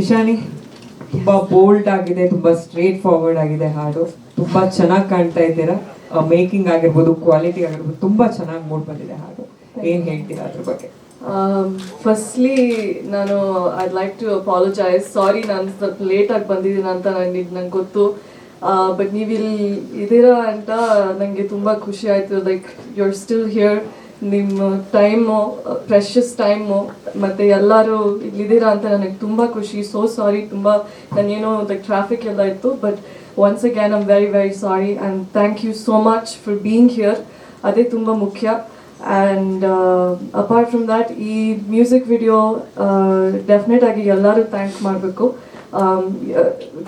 ಇಶಾನಿ ತುಂಬಾ ಬೋಲ್ಡ್ ಆಗಿದೆ ತುಂಬಾ ಸ್ಟ್ರೇಟ್ ಫಾರ್ವರ್ಡ್ ಆಗಿದೆ ಹಾಡು. ತುಂಬಾ ಚೆನ್ನಾಗಿ ಕಾಣ್ತಾ ಇದ್ದೀರಾ. ಮೇಕಿಂಗ್ ಆಗಿರ್ಬೋದು ಕ್ವಾಲಿಟಿ ಆಗಿರ್ಬೋದು ತುಂಬಾ ಚೆನ್ನಾಗಿ ಮೂಡ್ ಬಂದಿದೆ ಹಾಡು. ಏನ್ ಹೇಳ್ತೀರಾ ಅದ್ರ ಬಗ್ಗೆ? ಫಸ್ಟ್ಲಿ Um, ನಾನು I like to apologize sorry ನಾನು ಸ್ವಲ್ಪ ಲೇಟಾಗಿ ಬಂದಿದ್ದೀನಿ ಅಂತ ನನಗೆ ನಂಗೆ ಗೊತ್ತು. ಬಟ್ ನೀವು ಇಲ್ಲಿ ಅಂತ ನನಗೆ ತುಂಬ ಖುಷಿ ಆಯಿತು. Like you are still here ನಿಮ್ಮ ಟೈಮು ಪ್ರೆಷಸ್ ಟೈಮು ಮತ್ತು ಎಲ್ಲರೂ ಇಲ್ಲಿದ್ದೀರಾ ಅಂತ ನನಗೆ ತುಂಬ ಖುಷಿ. ಸೋ ಸಾರಿ ತುಂಬ ನಾನೇನೋ ಲೈಕ್ ಟ್ರಾಫಿಕ್ ಎಲ್ಲ ಇತ್ತು but once again I'm very very sorry and thank you so much for being here ಅದೇ ತುಂಬ ಮುಖ್ಯ. ಆ್ಯಂಡ್ ಅಪಾರ್ಟ್ ಫ್ರಮ್ ದ್ಯಾಟ್ ಈ ಮ್ಯೂಸಿಕ್ ವಿಡಿಯೋ ಡೆಫಿನೆಟ್ ಆಗಿ ಎಲ್ಲರೂ ಥ್ಯಾಂಕ್ ಮಾಡಬೇಕು.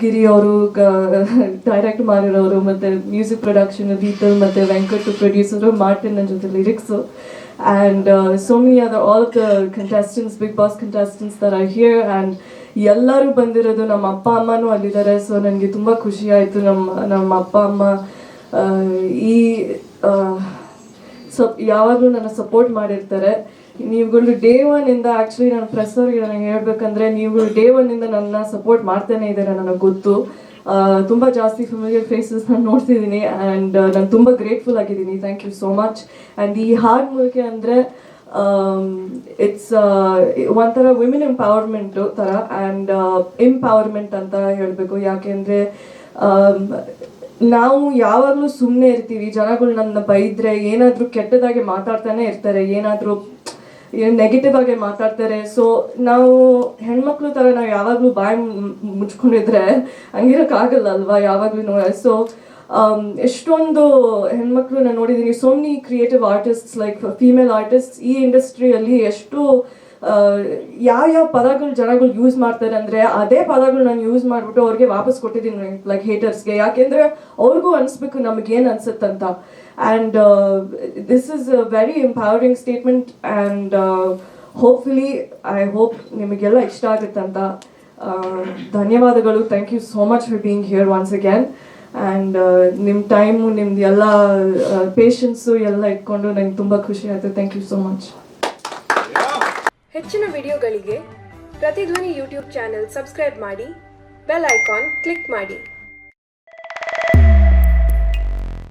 ಗಿರಿ ಅವರು ಡೈರೆಕ್ಟ್ ಮಾಡಿರೋರು, ಮತ್ತು ಮ್ಯೂಸಿಕ್ ಪ್ರೊಡಕ್ಷನ್ ದೀಪಲ್ ಮತ್ತು ವೆಂಕಟ್ ಪ್ರೊಡ್ಯೂಸರು ಮಾರ್ಟಿನ್ ನನ್ನ ಜೊತೆ lyrics and so many other all the contestants Bigg Boss contestants there are here and ಎಲ್ಲರೂ ಬಂದಿರೋದು ನಮ್ಮ ಅಪ್ಪ ಅಮ್ಮನೂ ಅಲ್ಲಿದ್ದಾರೆ. ಸೊ ನನಗೆ ತುಂಬ ಖುಷಿ ಆಯಿತು. ನಮ್ಮ ನಮ್ಮ ಅಪ್ಪ ಅಮ್ಮ ಈ ಸೊ ಯಾವಾಗಲೂ ನನ್ನ ಸಪೋರ್ಟ್ ಮಾಡಿರ್ತಾರೆ. ನೀವುಗಳು ಡೇ ಒನ್ ಇಂದ ಆ್ಯಕ್ಚುಲಿ ನಾನು ಪ್ರೆಸ್ ಅವ್ರಿಗೆ ನನಗೆ ಹೇಳ್ಬೇಕಂದ್ರೆ ನೀವುಗಳು ಡೇ ಒನ್ ಇಂದ ನನ್ನ ಸಪೋರ್ಟ್ ಮಾಡ್ತಾನೆ ಇದ್ದಾರೆ ನನಗೆ ಗೊತ್ತು. ತುಂಬ ಜಾಸ್ತಿ ಫೆಮಿಲಿಯರ್ ಫೇಸಸ್ ನಾನು ನೋಡ್ತಿದ್ದೀನಿ ಆ್ಯಂಡ್ ನಾನು ತುಂಬ ಗ್ರೇಟ್ಫುಲ್ ಆಗಿದ್ದೀನಿ. Thank you so much and ಈ ಹಾಡ್ ಮೂಲಕ ಅಂದರೆ ಇಟ್ಸ್ ಒಂಥರ ವಿಮೆನ್ ಎಂಪವರ್ಮೆಂಟು ಥರ ಆ್ಯಂಡ್ ಎಂಪವರ್ಮೆಂಟ್ ಅಂತ ಹೇಳಬೇಕು. ಯಾಕೆಂದರೆ ನಾವು ಯಾವಾಗಲೂ ಸುಮ್ಮನೆ ಇರ್ತೀವಿ. ಜನಗಳು ನನ್ನ ಬೈದರೆ ಏನಾದರೂ ಕೆಟ್ಟದಾಗೆ ಮಾತಾಡ್ತಾನೆ ಇರ್ತಾರೆ. ಏನಾದರೂ ನೆಗೆಟಿವ್ ಆಗಿ ಮಾತಾಡ್ತಾರೆ. ಸೊ ನಾವು ಹೆಣ್ಮಕ್ಳು ಥರ ನಾವು ಯಾವಾಗಲೂ ಬಾಯಿ ಮುಚ್ಕೊಂಡಿದ್ರೆ ಹಂಗಿರೋಕ್ಕಾಗಲ್ಲ ಅಲ್ವಾ ಯಾವಾಗಲೂ ಸೊ ಎಷ್ಟೊಂದು ಹೆಣ್ಮಕ್ಳು ನಾನು ನೋಡಿದ್ದೀನಿ so many creative artists like female artist ಈ ಇಂಡಸ್ಟ್ರಿಯಲ್ಲಿ ಎಷ್ಟು ಯಾವ ಯಾವ ಪದಗಳು ಜನಗಳು ಯೂಸ್ ಮಾಡ್ತಾರೆ ಅಂದರೆ ಅದೇ ಪದಗಳು ನಾನು ಯೂಸ್ ಮಾಡಿಬಿಟ್ಟು ಅವ್ರಿಗೆ ವಾಪಸ್ ಕೊಟ್ಟಿದ್ದೀನಿ ಲೈಕ್ ಹೇಟರ್ಸ್ಗೆ ಯಾಕೆಂದರೆ ಅವ್ರಿಗೂ ಅನಿಸ್ಬೇಕು ನಮಗೇನು ಅನಿಸುತ್ತಂತ and this is a very empowering statement and hopefully I hope ನಿಮಗೆಲ್ಲ ಇಷ್ಟ ಆಗುತ್ತಂತ ಧನ್ಯವಾದಗಳು. Thank you so much for being here once again and ನಿಮ್ಮ ಟೈಮು ನಿಮ್ದು ಎಲ್ಲ ಪೇಷನ್ಸು ಎಲ್ಲ ಇಟ್ಕೊಂಡು ನಂಗೆ ತುಂಬ ಖುಷಿ ಆಯಿತು. ಥ್ಯಾಂಕ್ ಯು ಸೋ ಮಚ್ ಹೆಚ್ಚಿನ ವಿಡಿಯೋಗಳಿಗೆ ಪ್ರತಿಧ್ವನಿ ಯೂಟ್ಯೂಬ್ ಚಾನೆಲ್ ಸಬ್ಸ್ಕ್ರೈಬ್ ಮಾಡಿ, ಬೆಲ್ ಐಕಾನ್ ಕ್ಲಿಕ್ ಮಾಡಿ.